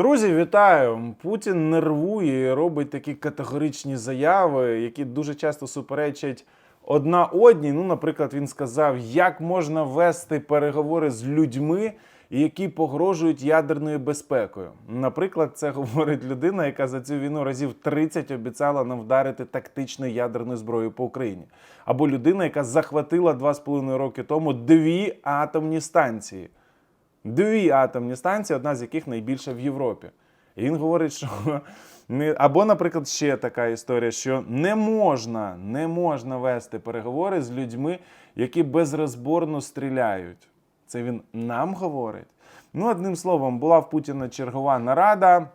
Друзі, вітаю! Путін нервує і робить такі категоричні заяви, які дуже часто суперечать одна одній. Ну, наприклад, він сказав, як можна вести переговори з людьми, які погрожують ядерною безпекою. Наприклад, це говорить людина, яка за цю війну разів 30 обіцяла нам вдарити тактичною ядерною зброєю по Україні. Або людина, яка захватила 2,5 роки тому дві атомні станції. Дві атомні станції, одна з яких найбільша в Європі. І він говорить, що або, наприклад, ще така історія, що не можна, не можна вести переговори з людьми, які безрозборно стріляють. Це він нам говорить. Ну, одним словом, була в Путіна чергова нарада.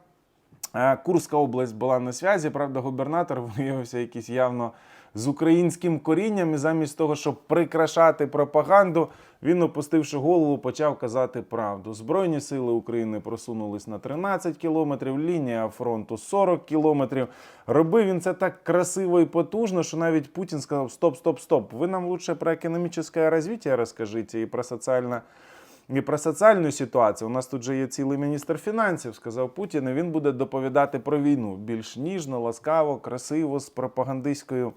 Е, Курська область була на связі, правда, губернатор виявився якийсь явно з українським корінням, і замість того, щоб прикрашати пропаганду, він, опустивши голову, почав казати правду. Збройні сили України просунулись на 13 кілометрів, лінія фронту 40 кілометрів. Робив він це так красиво і потужно, що навіть Путін сказав: Стоп, стоп, стоп. Ви нам лучше про економічне розвиття розкажіть і про соціальне. І про соціальну ситуацію. У нас тут же є цілий міністр фінансів, сказав Путін. і Він буде доповідати про війну більш ніжно, ласкаво, красиво, з пропагандистською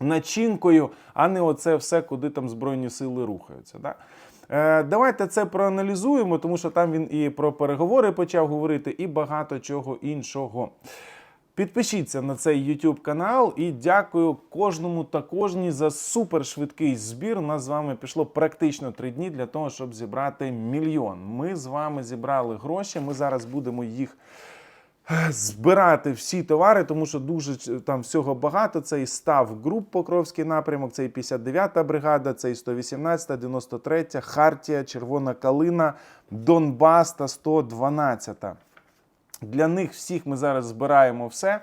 начинкою, а не оце все, куди там збройні сили рухаються. Да? Е, давайте це проаналізуємо, тому що там він і про переговори почав говорити, і багато чого іншого. Підпишіться на цей YouTube канал і дякую кожному та кожній за супершвидкий збір. У нас з вами пішло практично три дні для того, щоб зібрати мільйон. Ми з вами зібрали гроші. Ми зараз будемо їх збирати всі товари, тому що дуже там всього багато. Це і став груп Покровський напрямок, це і 59-та бригада, це і 118-та, 93-та, Хартія, Червона Калина, Донбас та 112-та. Для них всіх ми зараз збираємо все,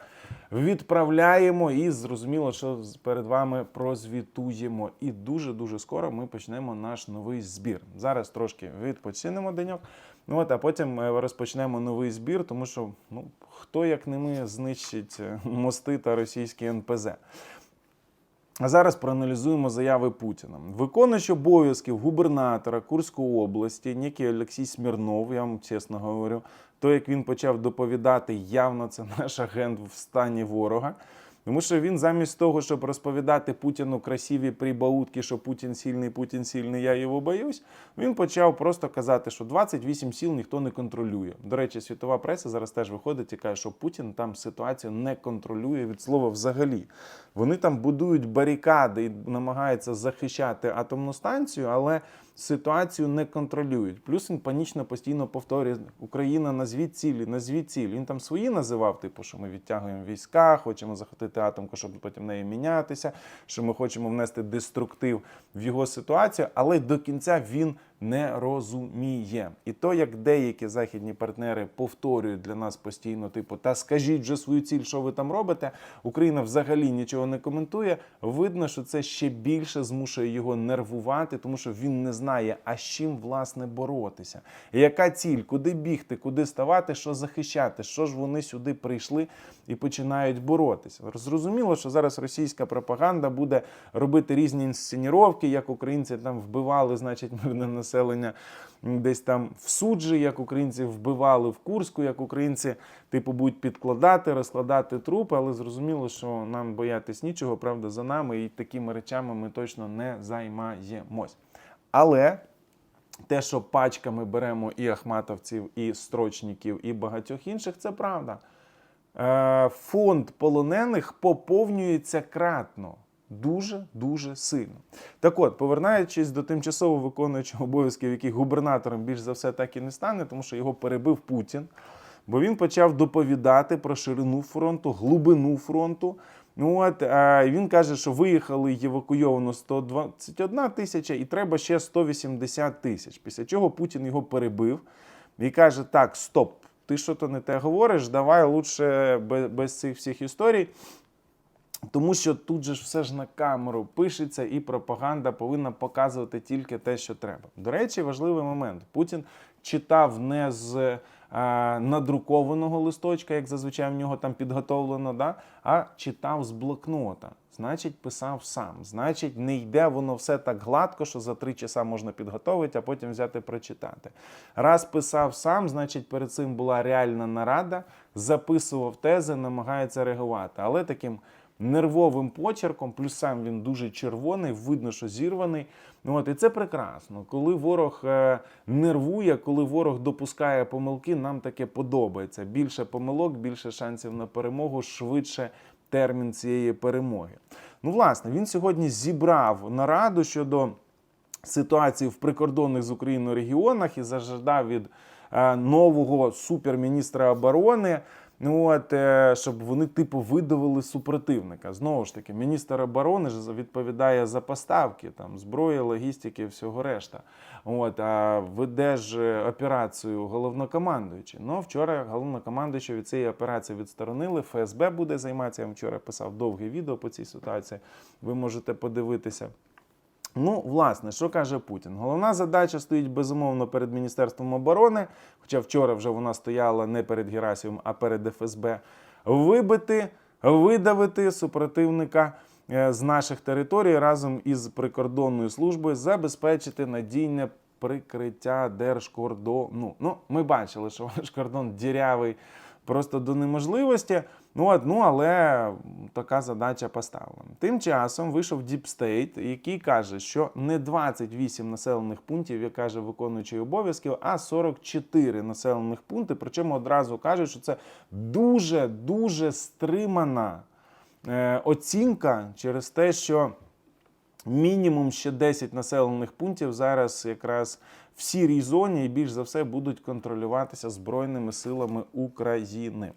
відправляємо і зрозуміло, що перед вами прозвітуємо. І дуже дуже скоро ми почнемо наш новий збір. Зараз трошки відпочинемо деньок. Ну от, а потім е, розпочнемо новий збір, тому що ну хто як не ми знищить е, мости та російські НПЗ. А зараз проаналізуємо заяви Путіна. Виконуючи обов'язків губернатора Курської області, некий Олексій Смірнов, я вам чесно говорю, то як він почав доповідати, явно це наш агент в стані ворога. Тому що він замість того, щоб розповідати Путіну красиві прибаутки, що Путін сильний, Путін сильний, я його боюсь, він почав просто казати, що 28 сіл ніхто не контролює. До речі, світова преса зараз теж виходить і каже, що Путін там ситуацію не контролює від слова взагалі. Вони там будують барикади і намагаються захищати атомну станцію, але ситуацію не контролюють. Плюс він панічно постійно повторює: Україна, назвіть цілі, назвіть цілі. Він там свої називав, типу, що ми відтягуємо війська, хочемо захотити атомку, щоб потім нею мінятися, що ми хочемо внести деструктив в його ситуацію, але до кінця він не розуміє. І то, як деякі західні партнери повторюють для нас постійно, типу, та скажіть вже свою ціль, що ви там робите. Україна взагалі нічого не коментує. Видно, що це ще більше змушує його нервувати, тому що він не знає, а з чим власне боротися. Яка ціль, куди бігти, куди ставати, що захищати, що ж вони сюди прийшли і починають боротися. Зрозуміло, що зараз російська пропаганда буде робити різні інсценіровки, як українці там вбивали, значить, мирне населення десь там в суджі, як українці вбивали в Курську, як українці типу будуть підкладати, розкладати трупи, але зрозуміло, що нам боятись нічого, правда, за нами, і такими речами ми точно не займаємось. Але те, що пачками беремо і ахматовців, і строчників, і багатьох інших, це правда. Е, Фонд полонених поповнюється кратно. Дуже дуже сильно. Так от, повертаючись до тимчасово виконуючого обов'язків, який губернатором більш за все так і не стане, тому що його перебив Путін. Бо він почав доповідати про ширину фронту, глибину фронту. Ну от а він каже, що виїхали евакуйовано 121 тисяча, і треба ще 180 тисяч. Після чого Путін його перебив і каже: Так, стоп, ти що то не те говориш, давай лучше без, без цих всіх історій. Тому що тут же все ж на камеру пишеться, і пропаганда повинна показувати тільки те, що треба. До речі, важливий момент. Путін читав не з е, надрукованого листочка, як зазвичай в нього там підготовлено, да? а читав з блокнота. Значить, писав сам. Значить, не йде воно все так гладко, що за три часа можна підготовити, а потім взяти прочитати. Раз писав сам, значить, перед цим була реальна нарада, записував тези, намагається реагувати. Але таким нервовим почерком, плюс сам він дуже червоний, видно, що зірваний. Ну, от, і це прекрасно. Коли ворог е, нервує, коли ворог допускає помилки, нам таке подобається. Більше помилок, більше шансів на перемогу, швидше термін цієї перемоги. Ну, власне, він сьогодні зібрав нараду щодо ситуації в прикордонних з Україною регіонах і зажадав від е, нового суперміністра оборони. Ну от е, щоб вони типу видавили супротивника. Знову ж таки, міністр оборони ж відповідає за поставки там зброї, логістики, всього решта. От а веде ж е, операцію головнокомандуючий. Ну вчора головнокомандуючий від цієї операції відсторонили. ФСБ буде займатися. Я вчора писав довге відео по цій ситуації. Ви можете подивитися. Ну, власне, що каже Путін? Головна задача стоїть безумовно перед Міністерством оборони, хоча вчора вже вона стояла не перед Герасимом, а перед ФСБ. Вибити, видавити супротивника е, з наших територій разом із прикордонною службою, забезпечити надійне прикриття держкордону. Ну, ми бачили, що ваш кордон дірявий просто до неможливості. Ну, от, ну, але така задача поставлена. Тим часом вийшов State, який каже, що не 28 населених пунктів, як каже виконуючий обов'язків, а 44 населених пункти. Причому одразу кажуть, що це дуже дуже стримана е, оцінка через те, що мінімум ще 10 населених пунктів зараз якраз в сірій зоні і більш за все будуть контролюватися Збройними силами України.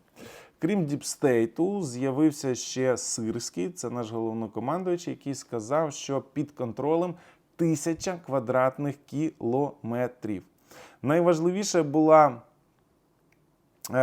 Крім Діпстейту, з'явився ще Сирський, це наш головнокомандуючий, який сказав, що під контролем тисяча квадратних кілометрів. Найважливіше була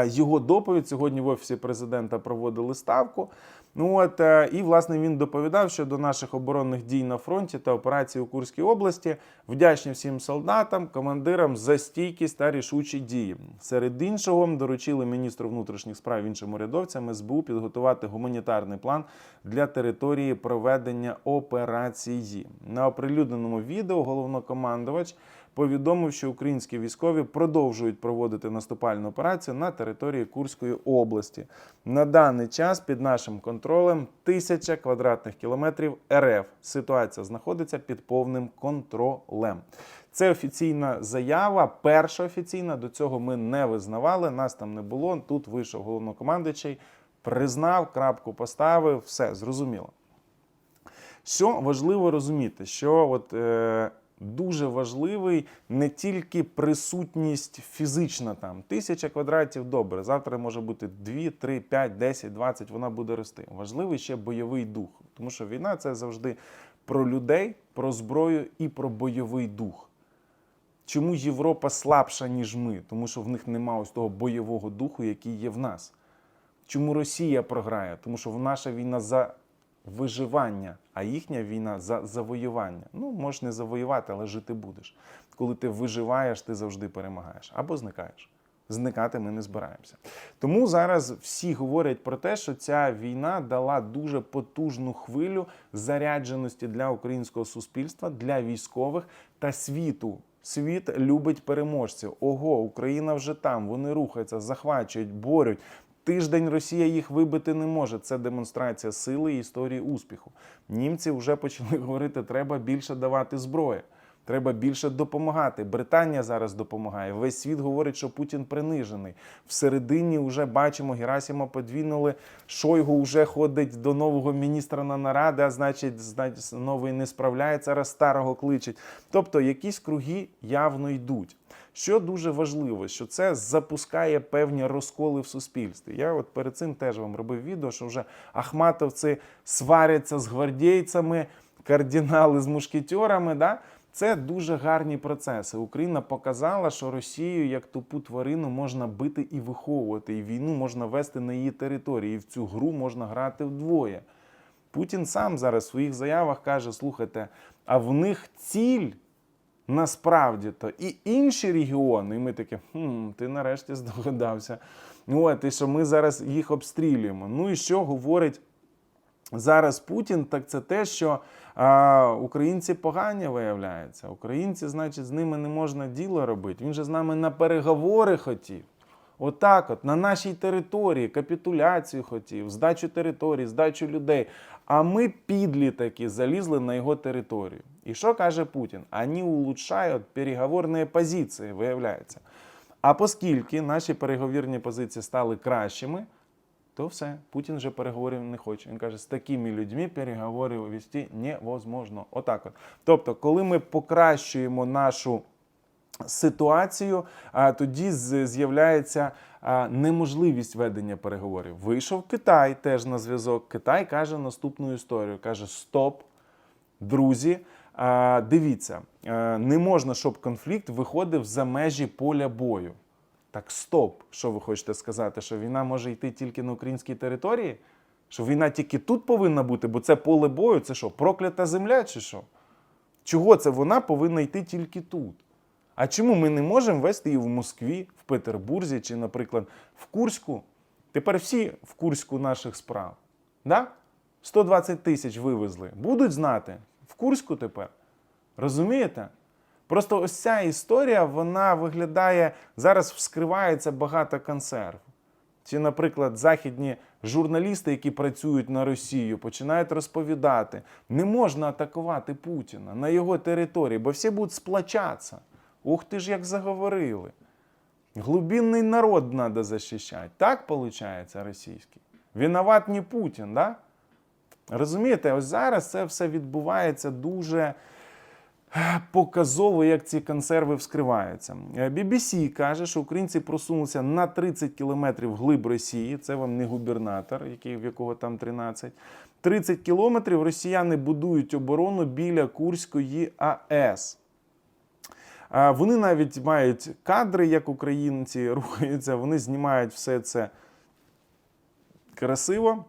його доповідь. Сьогодні в офісі президента проводили ставку. Ну от е, і власне він доповідав щодо наших оборонних дій на фронті та операцій у Курській області. Вдячні всім солдатам, командирам за стійкість та рішучі дії. Серед іншого доручили міністру внутрішніх справ іншим урядовцям СБУ підготувати гуманітарний план для території проведення операції. На оприлюдненому відео головнокомандувач повідомив, що українські військові продовжують проводити наступальну операцію на території Курської області. На даний час під нашим контролем тисяча квадратних кілометрів РФ. Ситуація знаходиться під повним контролем. Це офіційна заява, перша офіційна. До цього ми не визнавали. Нас там не було. Тут вийшов головнокомандуючий, признав, крапку поставив, все зрозуміло. Що важливо розуміти, що от е, дуже важливий не тільки присутність фізична там. Тисяча квадратів добре. Завтра може бути 2, 3, 5, 10, 20, вона буде рости. Важливий ще бойовий дух, тому що війна це завжди про людей, про зброю і про бойовий дух. Чому Європа слабша, ніж ми? Тому що в них немає ось того бойового духу, який є в нас. Чому Росія програє? Тому що в наша війна за виживання, а їхня війна за завоювання. Ну, можеш не завоювати, але жити будеш. Коли ти виживаєш, ти завжди перемагаєш або зникаєш. Зникати ми не збираємося. Тому зараз всі говорять про те, що ця війна дала дуже потужну хвилю зарядженості для українського суспільства, для військових та світу. Світ любить переможців. Ого, Україна вже там. Вони рухаються, захвачують, борють. Тиждень Росія їх вибити не може. Це демонстрація сили і історії успіху. Німці вже почали говорити, треба більше давати зброї. Треба більше допомагати. Британія зараз допомагає. Весь світ говорить, що Путін принижений. Всередині вже бачимо, Герасима подвінули. Шойгу вже ходить до нового міністра на наради, а значить, новий не справляється, раз старого кличуть. Тобто якісь круги явно йдуть. Що дуже важливо, що це запускає певні розколи в суспільстві. Я от перед цим теж вам робив відео, що вже ахматовці сваряться з гвардійцями, кардинали з мушкетерами. Да? Це дуже гарні процеси. Україна показала, що Росію як тупу тварину можна бити і виховувати, і війну можна вести на її території. І в цю гру можна грати вдвоє. Путін сам зараз в своїх заявах каже: слухайте, а в них ціль насправді то і інші регіони. І ми такі, хм, ти нарешті здогадався. От, і що ми зараз їх обстрілюємо. Ну і що говорить зараз Путін, так це те, що а, українці погані виявляються. Українці, значить, з ними не можна діло робити. Він же з нами на переговори хотів. Отак, от, на нашій території капітуляцію хотів, здачу території, здачу людей. А ми підлі такі залізли на його територію. І що каже Путін? Вони улучшають переговорні позиції, виявляється. А оскільки наші переговірні позиції стали кращими, то все, Путін вже переговорів не хоче. Він каже, з такими людьми переговори вести невозможно. Отак от. Тобто, коли ми покращуємо нашу ситуацію, тоді з'являється неможливість ведення переговорів. Вийшов Китай теж на зв'язок. Китай каже наступну історію: каже: Стоп, друзі. Дивіться, е, не можна, щоб конфлікт виходив за межі поля бою. Так стоп, що ви хочете сказати, що війна може йти тільки на українській території? Що війна тільки тут повинна бути, бо це поле бою, це що, проклята земля чи що? Чого це вона повинна йти тільки тут? А чому ми не можемо вести її в Москві, в Петербурзі чи, наприклад, в Курську? Тепер всі в Курську наших справ. Да? 120 тисяч вивезли. Будуть знати Курську тепер. Розумієте? Просто ось ця історія, вона виглядає, зараз вскривається багато консерв. Чи, наприклад, західні журналісти, які працюють на Росію, починають розповідати, не можна атакувати Путіна на його території, бо всі будуть сплачатися. Ух ти ж, як заговорили. Глубинний народ треба захищати. Так виходить російський. Виноват не Путін, да? Розумієте, ось зараз це все відбувається дуже е, показово, як ці консерви вскриваються. Е, BBC каже, що українці просунулися на 30 кілометрів глиб Росії. Це вам не губернатор, який, в якого там 13. 30 кілометрів росіяни будують оборону біля Курської АЕС. Вони навіть мають кадри, як українці рухаються, вони знімають все це красиво.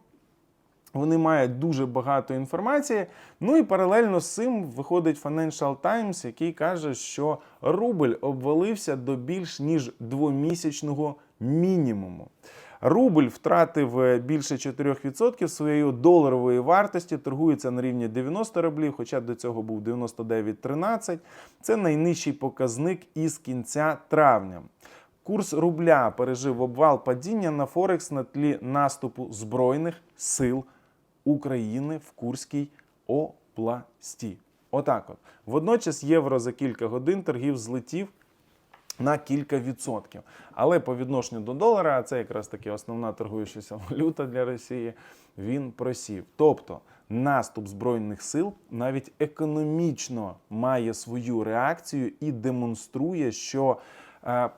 Вони мають дуже багато інформації. Ну і паралельно з цим виходить Financial Times, який каже, що рубль обвалився до більш ніж двомісячного мінімуму. Рубль втратив е, більше 4% своєї доларової вартості, торгується на рівні 90 рублів, хоча до цього був 99,13. Це найнижчий показник із кінця травня. Курс рубля пережив обвал падіння на Форекс на тлі наступу Збройних сил України в Курській області. Отак от. Водночас євро за кілька годин торгів злетів на кілька відсотків. Але по відношенню до долара, а це якраз таки основна торгуючася валюта для Росії, він просів. Тобто наступ Збройних сил навіть економічно має свою реакцію і демонструє, що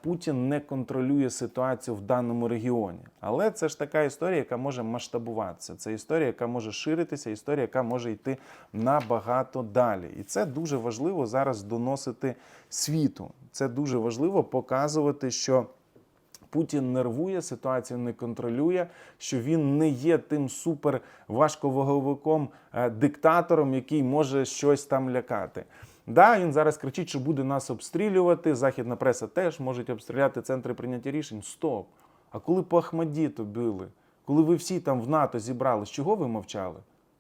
Путін не контролює ситуацію в даному регіоні. Але це ж така історія, яка може масштабуватися. Це історія, яка може ширитися, історія, яка може йти набагато далі. І це дуже важливо зараз доносити світу. Це дуже важливо показувати, що. Путін нервує, ситуацію не контролює, що він не є тим супер важковаговиком е, диктатором, який може щось там лякати. Да, він зараз кричить, що буде нас обстрілювати. Західна преса теж може обстріляти центри прийняття рішень. Стоп! А коли по Ахмадіту били, коли ви всі там в НАТО зібрались, чого ви мовчали?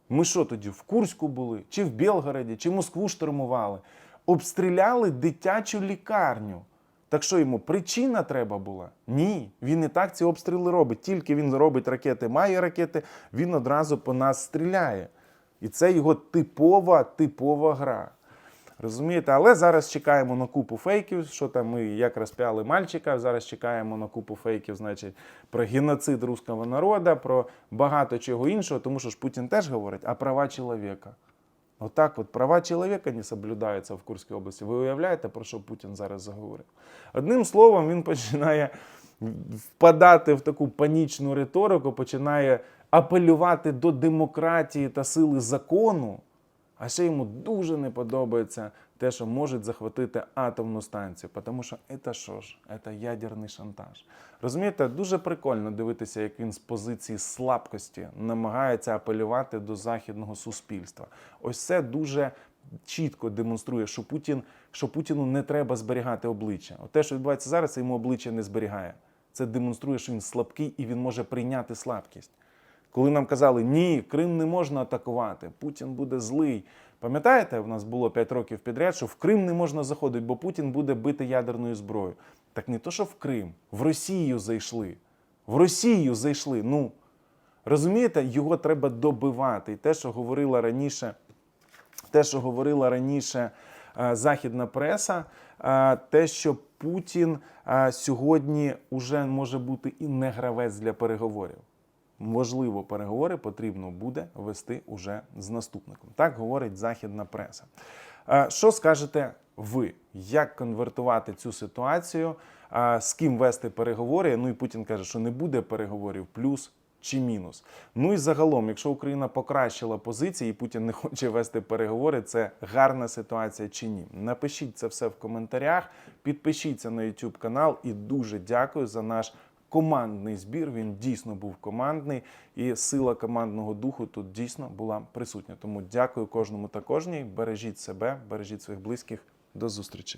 Ми що тоді в Курську були, чи в Білгороді, чи Москву штурмували? Обстріляли дитячу лікарню. Так що йому причина треба була? Ні, він і так ці обстріли робить. Тільки він робить ракети, має ракети, він одразу по нас стріляє. І це його типова, типова гра. Розумієте, але зараз чекаємо на купу фейків, що там ми як розп'яли мальчика. Зараз чекаємо на купу фейків, значить, про геноцид руського народу, про багато чого іншого, тому що ж Путін теж говорить, а права чоловіка. Отак от права чоловіка не соблюдаються в Курській області. Ви уявляєте, про що Путін зараз заговорив? Одним словом, він починає впадати в таку панічну риторику, починає апелювати до демократії та сили закону. А ще йому дуже не подобається те, що можуть захватити атомну станцію, тому що це що ж? Це ядерний шантаж. Розумієте, дуже прикольно дивитися, як він з позиції слабкості намагається апелювати до західного суспільства. Ось це дуже чітко демонструє, що Путін, що Путіну не треба зберігати обличчя. От те, що відбувається зараз, йому обличчя не зберігає. Це демонструє, що він слабкий і він може прийняти слабкість. Коли нам казали, ні, Крим не можна атакувати, Путін буде злий. Пам'ятаєте, у нас було 5 років підряд, що в Крим не можна заходити, бо Путін буде бити ядерною зброєю. Так не то, що в Крим, в Росію зайшли. В Росію зайшли. Ну розумієте, його треба добивати. І те, що говорила раніше, те, що говорила раніше е, західна преса, е, те, що Путін е, сьогодні вже може бути і не гравець для переговорів. Можливо, переговори потрібно буде вести уже з наступником. Так говорить західна преса. Е, Що скажете ви? Як конвертувати цю ситуацію? Е, З ким вести переговори? Ну і Путін каже, що не буде переговорів, плюс чи мінус. Ну і загалом, якщо Україна покращила позиції, і Путін не хоче вести переговори, це гарна ситуація чи ні? Напишіть це все в коментарях, підпишіться на YouTube канал і дуже дякую за наш командний збір. Він дійсно був командний, і сила командного духу тут дійсно була присутня. Тому дякую кожному та кожній. Бережіть себе, бережіть своїх близьких. До зустрічі.